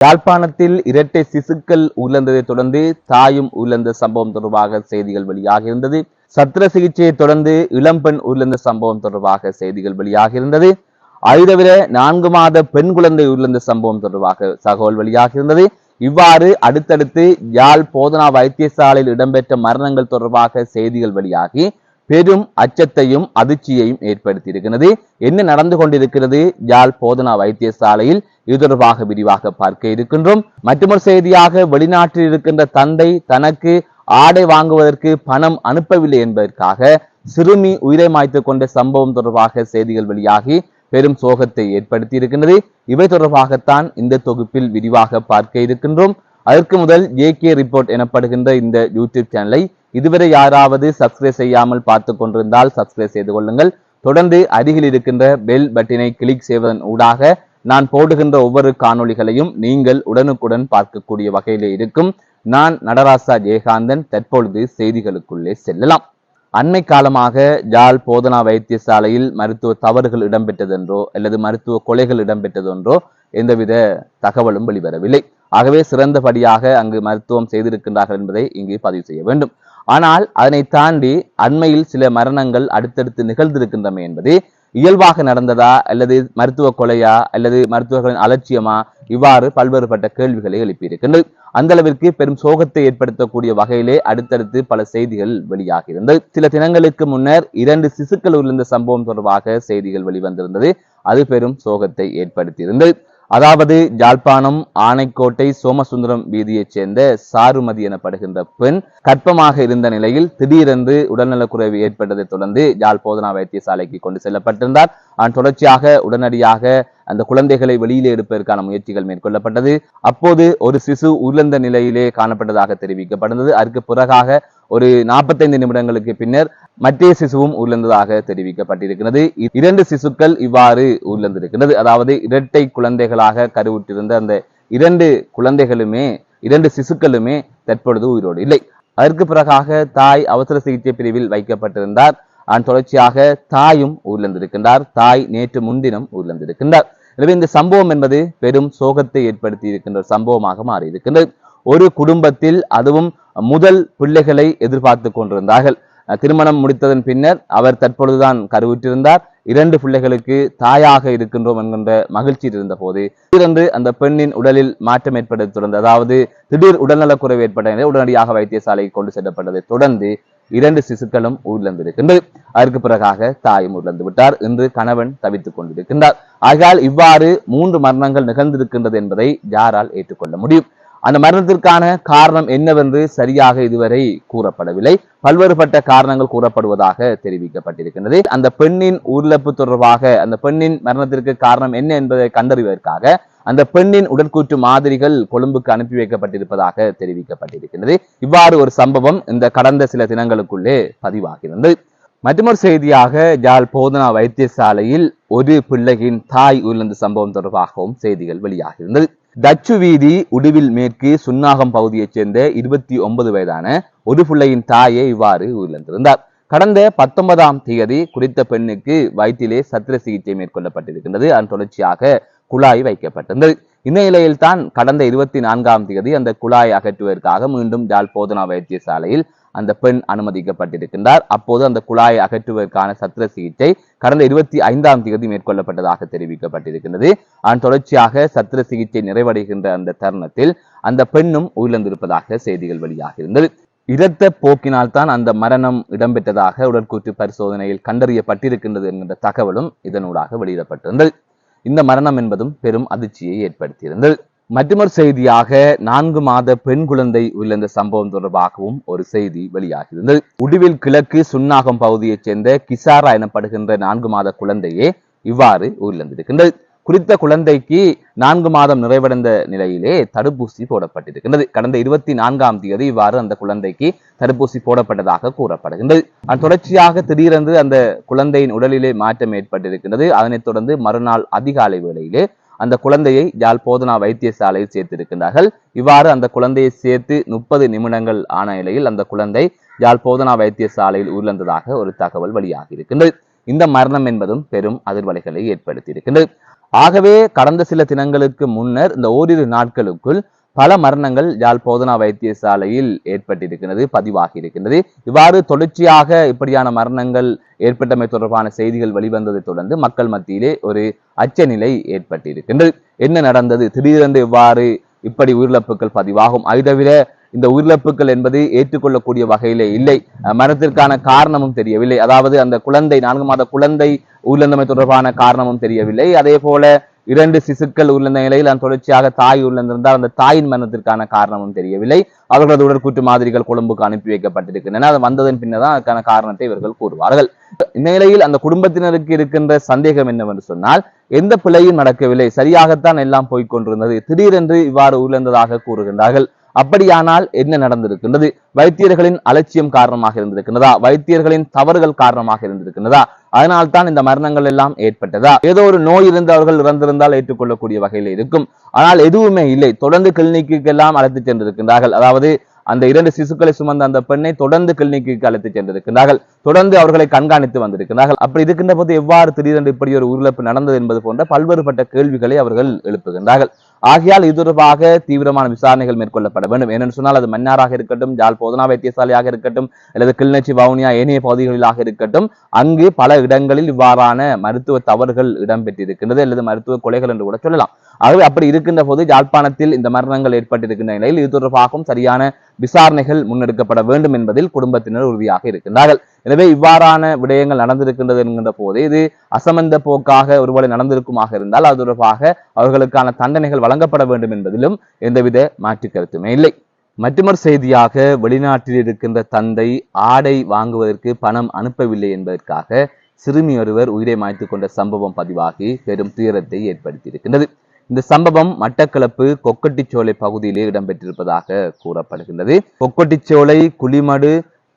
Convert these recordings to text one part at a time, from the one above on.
யாழ்ப்பாணத்தில் இரட்டை சிசுக்கள் உயிரிழந்ததை தொடர்ந்து தாயும் உயிரிழந்த சம்பவம் தொடர்பாக செய்திகள் வெளியாக இருந்தது சத்திர சிகிச்சையை தொடர்ந்து இளம்பெண் உயிரிழந்த சம்பவம் தொடர்பாக செய்திகள் வெளியாக இருந்தது அதை தவிர நான்கு மாத பெண் குழந்தை உயிரிழந்த சம்பவம் தொடர்பாக தகவல் வெளியாக இருந்தது இவ்வாறு அடுத்தடுத்து யாழ் போதனா வைத்தியசாலையில் இடம்பெற்ற மரணங்கள் தொடர்பாக செய்திகள் வெளியாகி பெரும் அச்சத்தையும் அதிர்ச்சியையும் ஏற்படுத்தி இருக்கிறது என்ன நடந்து கொண்டிருக்கிறது? யாழ் போதனா வைத்தியசாலையில் இது தொடர்பாக விரிவாக பார்க்க இருக்கின்றோம். மற்றொரு செய்தியாக வெளிநாட்டில் இருக்கின்ற தந்தை தனக்கு ஆடை வாங்குவதற்கு பணம் அனுப்பவில்லை என்பதற்காக சிறுமி உயிரை மாய்த்து கொண்ட சம்பவம் தொடர்பாக செய்திகள் வெளியாகி பெரும் சோகத்தை ஏற்படுத்தி இருக்கின்றது இவை தொடர்பாகத்தான் இந்த தொகுப்பில் விரிவாக பார்க்க இருக்கின்றோம். அதற்கு முதல் ஏ கே ரிப்போர்ட் எனப்படுகின்ற இந்த யூடியூப் சேனலை இதுவரை யாராவது சப்ஸ்கிரைப் செய்யாமல் பார்த்து கொண்டிருந்தால் சப்ஸ்கிரைப் செய்து கொள்ளுங்கள். தொடர்ந்து அருகில் இருக்கின்ற பெல் பட்டினை கிளிக் செய்வதன் ஊடாக நான் போடுகின்ற ஒவ்வொரு காணொளிகளையும் நீங்கள் உடனுக்குடன் பார்க்கக்கூடிய வகையில் இருக்கும். நான் நடராசா ஜெயகாந்தன் தற்பொழுது செய்திகளுக்குள்ளே செல்லலாம். அண்மை காலமாக ஜால் போதனா வைத்தியசாலையில் மருத்துவ தவறுகள் இடம்பெற்றதென்றோ அல்லது மருத்துவ கொலைகள் இடம்பெற்றதென்றோ எந்தவித தகவலும் வெளிவரவில்லை. ஆகவே சிறந்தபடியாக அங்கு மருத்துவம் செய்திருக்கின்றார்கள் என்பதை இங்கு பதிவு செய்ய வேண்டும். ஆனால் அதனை தாண்டி அண்மையில் சில மரணங்கள் அடுத்தடுத்து நிகழ்ந்திருக்கின்றன என்பது இயல்பாக நடந்ததா அல்லது மருத்துவ கொலையா அல்லது மருத்துவர்களின் அலட்சியமா? இவ்வாறு பல்வேறுபட்ட கேள்விகளை எழுப்பியிருக்கின்றது. அந்த அளவிற்கு பெரும் சோகத்தை ஏற்படுத்தக்கூடிய வகையிலே அடுத்தடுத்து பல செய்திகள் வெளியாகியிருந்தது. சில தினங்களுக்கு முன்னர் இரண்டு சிசுக்கள் உள்ள சம்பவம் தொடர்பாக செய்திகள் வெளிவந்திருந்தது. அது பெரும் சோகத்தை ஏற்படுத்தியிருந்தது. அதாவது ஜாழ்ப்பாணம் ஆனைக்கோட்டை சோமசுந்தரம் வீதியைச் சேர்ந்த சாருமதி எனப்படுகின்ற பெண் கற்பமாக இருந்த நிலையில் திடீரென்று உடல்நலக்குறைவு ஏற்பட்டதை தொடர்ந்து யாழ் போதனா வைத்தியசாலைக்கு கொண்டு செல்லப்பட்டிருந்தார். அதன் தொடர்ச்சியாக உடனடியாக அந்த குழந்தைகளை வெளியிலே எடுப்பதற்கான முயற்சிகள் மேற்கொள்ளப்பட்டது. அப்போது ஒரு சிசு உயிர்ந்த நிலையிலே காணப்பட்டதாக தெரிவிக்கப்பட்டது. அதற்கு பிறகாக ஒரு நாற்பத்தைந்து நிமிடங்களுக்கு பின்னர் மற்றே சிசுவும் உயிர்ந்ததாக தெரிவிக்கப்பட்டிருக்கிறது. இரண்டு சிசுக்கள் இவ்வாறு உயிர்ந்திருக்கிறது. அதாவது இரட்டை குழந்தைகளாக கருவுற்றிருந்த அந்த இரண்டு குழந்தைகளுமே இரண்டு சிசுக்களுமே தற்பொழுது உயிரோடு இல்லை. அதற்கு பிறகாக தாய் அவசர சிகிச்சை பிரிவில் வைக்கப்பட்டிருந்தார். அதன் தொடர்ச்சியாக தாயும் உயிரிழந்திருக்கின்றார் தாய் நேற்று முன்தினம் உயிரிழந்திருக்கின்றார் எனவே இந்த சம்பவம் என்பது பெரும் சோகத்தை ஏற்படுத்தி இருக்கின்ற சம்பவமாக மாறி இருக்கின்றது ஒரு குடும்பத்தில் அதுவும் முதல் பிள்ளைகளை எதிர்பார்த்து கொண்டிருந்தார்கள். திருமணம் முடித்ததன் பின்னர் அவர் தற்பொழுதுதான் கருவுற்றிருந்தார். இரண்டு பிள்ளைகளுக்கு தாயாக இருக்கின்றோம் என்கின்ற மகிழ்ச்சியில் இருந்த போது திடீரென்று அந்த பெண்ணின் உடலில் மாற்றம் ஏற்பட்டதை தொடர்ந்து அதாவது திடீர் உடல்நலக்குறைவு ஏற்பட்ட நிலை உடனடியாக வைத்தியசாலைக்கு கொண்டு செல்லப்பட்டதை தொடர்ந்து இரண்டு சிசுக்களும் உயிரிழந்திருக்கின்றது. அதற்கு பிறகாக தாயும் உயிரிழந்து விட்டார். இன்று கணவன் தவித்துக் கொண்டிருக்கின்றார். ஆகையால் இவ்வாறு மூன்று மரணங்கள் நிகழ்ந்திருக்கின்றது என்பதை யாரால் ஏற்றுக்கொள்ள முடியும்? அந்த மரணத்திற்கான காரணம் என்னவென்று சரியாக இதுவரை கூறப்படவில்லை. பல்வேறுபட்ட காரணங்கள் கூறப்படுவதாக தெரிவிக்கப்பட்டிருக்கின்றது. அந்த பெண்ணின் உயிரிழப்பு தொடர்பாக அந்த பெண்ணின் மரணத்திற்கு காரணம் என்ன என்பதை கண்டறிவதற்காக அந்த பெண்ணின் உடற்கூற்று மாதிரிகள் கொழும்புக்கு அனுப்பி வைக்கப்பட்டிருப்பதாக தெரிவிக்கப்பட்டிருக்கின்றது. இவ்வாறு ஒரு சம்பவம் இந்த கடந்த சில தினங்களுக்குள்ளே பதிவாகிறது மற்றொரு செய்தியாக ஜால் போதனா வைத்தியசாலையில் ஒரு பிள்ளையின் தாய் உயிரிழந்த சம்பவம் தொடர்பாகவும் செய்திகள் வெளியாகியிருந்தது. தச்சு வீதி உடுவில் மேற்கு சுன்னாகம் பகுதியைச் சேர்ந்த இருபத்தி ஒன்பது வயதான ஒரு பிள்ளையின் தாயை இவ்வாறு உயிரிழந்திருந்தார். கடந்த பத்தொன்பதாம் தேதி குறித்த பெண்ணுக்கு வயிற்றிலே சத்திர சிகிச்சை மேற்கொள்ளப்பட்டிருக்கின்றது. அதன் தொடர்ச்சியாக குழாய் வைக்கப்பட்டிருந்தது. இந்த நிலையில் தான் கடந்த இருபத்தி நான்காம் தேதி அந்த குழாய் அகற்றுவதற்காக மீண்டும் ஜால் போதனா வைத்தியசாலையில் அந்த பெண் அனுமதிக்கப்பட்டிருக்கின்றார். அப்போது அந்த குழாயை அகற்றுவதற்கான சத்திர சிகிச்சை கடந்த இருபத்தி ஐந்தாம் தேதி மேற்கொள்ளப்பட்டதாக தெரிவிக்கப்பட்டிருக்கின்றது. அதன் தொடர்ச்சியாக சத்திர சிகிச்சை நிறைவடைகின்ற அந்த தருணத்தில் அந்த பெண்ணும் உயிரிழந்திருப்பதாக செய்திகள் வெளியாகியிருந்தது. இரத்த போக்கினால் தான் அந்த மரணம் இடம்பெற்றதாக உடற்கூற்று பரிசோதனையில் கண்டறியப்பட்டிருக்கின்றது என்கின்ற தகவலும் இதனூடாக வெளியிடப்பட்டிருந்தது. இந்த மரணம் என்பதும் பெரும் அதிர்ச்சியை ஏற்படுத்தியிருந்தது. மற்றொரு செய்தியாக நான்கு மாத பெண் குழந்தை உயிரிழந்த சம்பவம் தொடர்பாகவும் ஒரு செய்தி வெளியாகியிருந்தது. உடுவில் கிழக்கு சுன்னாகம் பகுதியைச் சேர்ந்த கிசாரா எனப்படுகின்ற நான்கு மாத குழந்தையே இவ்வாறு உயிரிழந்திருக்கின்றது. குறித்த குழந்தைக்கு நான்கு மாதம் நிறைவடைந்த நிலையிலே தடுப்பூசி போடப்பட்டிருக்கின்றது. கடந்த இருபத்தி நான்காம் தேதி இவ்வாறு அந்த குழந்தைக்கு தடுப்பூசி போடப்பட்டதாக கூறப்படுகின்றது. தொடர்ச்சியாக திடீரென்று அந்த குழந்தையின் உடலிலே மாற்றம் ஏற்பட்டிருக்கின்றது. அதனைத் தொடர்ந்து மறுநாள் அதிகாலை வேளையிலே அந்த குழந்தையை யாழ் போதனா வைத்தியசாலையில் சேர்த்திருக்கின்றார்கள். இவ்வாறு அந்த குழந்தையை சேர்த்து முப்பது நிமிடங்கள் ஆன நிலையில் அந்த குழந்தை யாழ் போதனா வைத்தியசாலையில் உயிரிழந்ததாக ஒரு தகவல் வெளியாகி இருக்கின்றது. இந்த மரணம் என்பதும் பெரும் அதிர்வலைகளை ஏற்படுத்தி இருக்கின்றது. ஆகவே கடந்த சில தினங்களுக்கு முன்னர் இந்த ஓரிரு நாட்களுக்குள் பல மரணங்கள் யாழ் போதனா வைத்தியசாலையில் ஏற்பட்டிருக்கிறது பதிவாகி இருக்கின்றது இவ்வாறு தொடர்ச்சியாக இப்படியான மரணங்கள் ஏற்பட்டமை தொடர்பான செய்திகள் வெளிவந்ததை தொடர்ந்து மக்கள் மத்தியிலே ஒரு அச்சநிலை ஏற்பட்டிருக்கின்றது. என்ன நடந்தது? திடீரென்று இவ்வாறு இப்படி உயிரிழப்புகள் பதிவாகும். அதை தவிர இந்த உயிரிழப்புகள் என்பது ஏற்றுக்கொள்ளக்கூடிய வகையிலே இல்லை. மரணத்திற்கான காரணமும் தெரியவில்லை. அதாவது அந்த குழந்தை நான்கு மாத குழந்தை உயிரிழந்தமை தொடர்பான காரணமும் தெரியவில்லை. அதே போல இரண்டு சிசுக்கள் உள்ள நிலையில் அந்த தொடர்ச்சியாக தாய் உள்ளிருந்தால் அந்த தாயின் மரணத்திற்கான காரணமும் தெரியவில்லை. அவர்களது உடற்கூற்று மாதிரிகள் கொழும்புக்கு அனுப்பி வைக்கப்பட்டிருக்கின்றன. அது வந்ததன் பின்னர் தான் அதுக்கான காரணத்தை இவர்கள் கூறுவார்கள். இந்நிலையில் அந்த குடும்பத்தினருக்கு இருக்கின்ற சந்தேகம் என்னவென்று சொன்னால் எந்த பிழையும் நடக்கவில்லை. சரியாகத்தான் எல்லாம் போய்கொண்டிருந்தது திடீரென்று இவ்வாறு உள்ளதாக கூறுகின்றார்கள். அப்படியானால் என்ன நடந்திருக்கின்றது? வைத்தியர்களின் அலட்சியம் காரணமாக இருந்திருக்கின்றதா? வைத்தியர்களின் தவறுகள் காரணமாக இருந்திருக்கின்றதா? அதனால் தான் இந்த மரணங்கள் எல்லாம் ஏற்பட்டதா? ஏதோ ஒரு நோய் இருந்து அவர்கள் இறந்திருந்தால் ஏற்றுக்கொள்ளக்கூடிய வகையில் இருக்கும். ஆனால் எதுவுமே இல்லை. தொடர்ந்து கிளினிக்கு எல்லாம் அழைத்து சென்றிருக்கின்றார்கள். அதாவது அந்த இரண்டு சிசுக்களை சுமந்த அந்த பெண்ணை தொடர்ந்து கிளினிக்கு அழைத்து சென்றிருக்கிறார்கள் தொடர்ந்து அவர்களை கண்காணித்து வந்திருக்கிறார்கள் அப்படி இருக்கின்ற போது எவ்வாறு திடீரென்று இப்படி ஒரு உயிரிழப்பு நடந்தது என்பது போன்ற பல்வேறுபட்ட கேள்விகளை அவர்கள் எழுப்புகின்றார்கள். ஆகையால் இது தொடர்பாக தீவிரமான விசாரணைகள் மேற்கொள்ளப்பட வேண்டும். ஏனென்று சொன்னால் அது மன்னாராக இருக்கட்டும் ஜால் போதனா வைத்தியசாலையாக இருக்கட்டும் அல்லது கிளிநொச்சி வவுனியா ஏனைய பகுதிகளிலாக இருக்கட்டும் அங்கு பல இடங்களில் இவ்வாறான மருத்துவ தவறுகள் இடம்பெற்றிருக்கின்றது அல்லது மருத்துவ கொலைகள் என்று கூட சொல்லலாம். ஆகவே அப்படி இருக்கின்ற போது யாழ்ப்பாணத்தில் இந்த மரணங்கள் ஏற்பட்டிருக்கின்ற நிலையில் இது தொடர்பாகவும் சரியான விசாரணைகள் முன்னெடுக்கப்பட வேண்டும் என்பதில் குடும்பத்தினர் உறுதியாக இருக்கின்றார்கள். எனவே இவ்வாறான விடயங்கள் நடந்திருக்கின்றது என்கின்ற போது இது அசமந்த போக்காக ஒருவேளை நடந்திருக்குமாக இருந்தால் அது தொடர்பாக அவர்களுக்கான தண்டனைகள் வழங்கப்பட வேண்டும் என்பதிலும் எந்தவித மாற்று கருத்துமே இல்லை. மற்றொரு செய்தியாக வெளிநாட்டில் இருக்கின்ற தந்தை ஆடை வாங்குவதற்கு பணம் அனுப்பவில்லை என்பதற்காக சிறுமி ஒருவர் உயிரை மாய்த்து கொண்ட சம்பவம் பதிவாகி பெரும் துயரத்தை ஏற்படுத்தியிருக்கின்றது. இந்த சம்பவம் மட்டக்களப்பு கொக்கட்டிச்சோலை பகுதியிலே இடம்பெற்றிருப்பதாக கூறப்படுகின்றது. கொக்கட்டிச்சோலை குளிமடு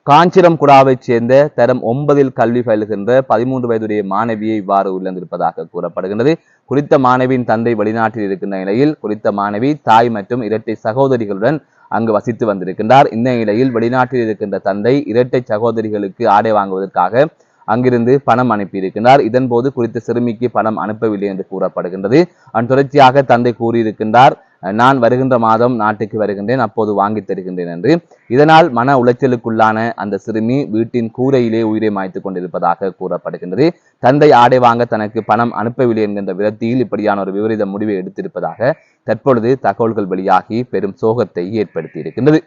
காஞ்சிரம் குடாவைச் சேர்ந்த தரம் ஒன்பதில் கல்வி பயில்கின்ற பதிமூன்று வயதுடைய மாணவியை இவ்வாறு உள்ளிருப்பதாக கூறப்படுகின்றது. குறித்த மாணவியின் தந்தை வெளிநாட்டில் இருக்கின்ற நிலையில் குறித்த மாணவி தாய் மற்றும் இரட்டை சகோதரிகளுடன் அங்கு வசித்து வந்திருக்கின்றார். இந்த நிலையில் வெளிநாட்டில் இருக்கின்ற தந்தை இரட்டை சகோதரிகளுக்கு ஆடை வாங்குவதற்காக அங்கிருந்து பணம் அனுப்பியிருக்கின்றார். இதன் போது குறித்த சிறுமிக்கு பணம் அனுப்பவில்லை என்று கூறப்படுகின்றது. அதன் தொடர்ச்சியாக தந்தை கூறியிருக்கின்றார் நான் வருகின்ற மாதம் நாட்டுக்கு வருகின்றேன் அப்போது வாங்கித் தருகின்றேன் என்று. இதனால் மன உளைச்சலுக்குள்ளான அந்த சிறுமி வீட்டின் கூரையிலே உயிரை மாய்த்து கொண்டிருப்பதாக கூறப்படுகின்றது. தந்தை ஆடை வாங்க தனக்கு பணம் அனுப்பவில்லை என்கின்ற விரத்தியில் இப்படியான ஒரு விபரீத முடிவை எடுத்திருப்பதாக தற்பொழுது தகவல்கள் வெளியாகி பெரும் சோகத்தை ஏற்படுத்தி இருக்கின்றது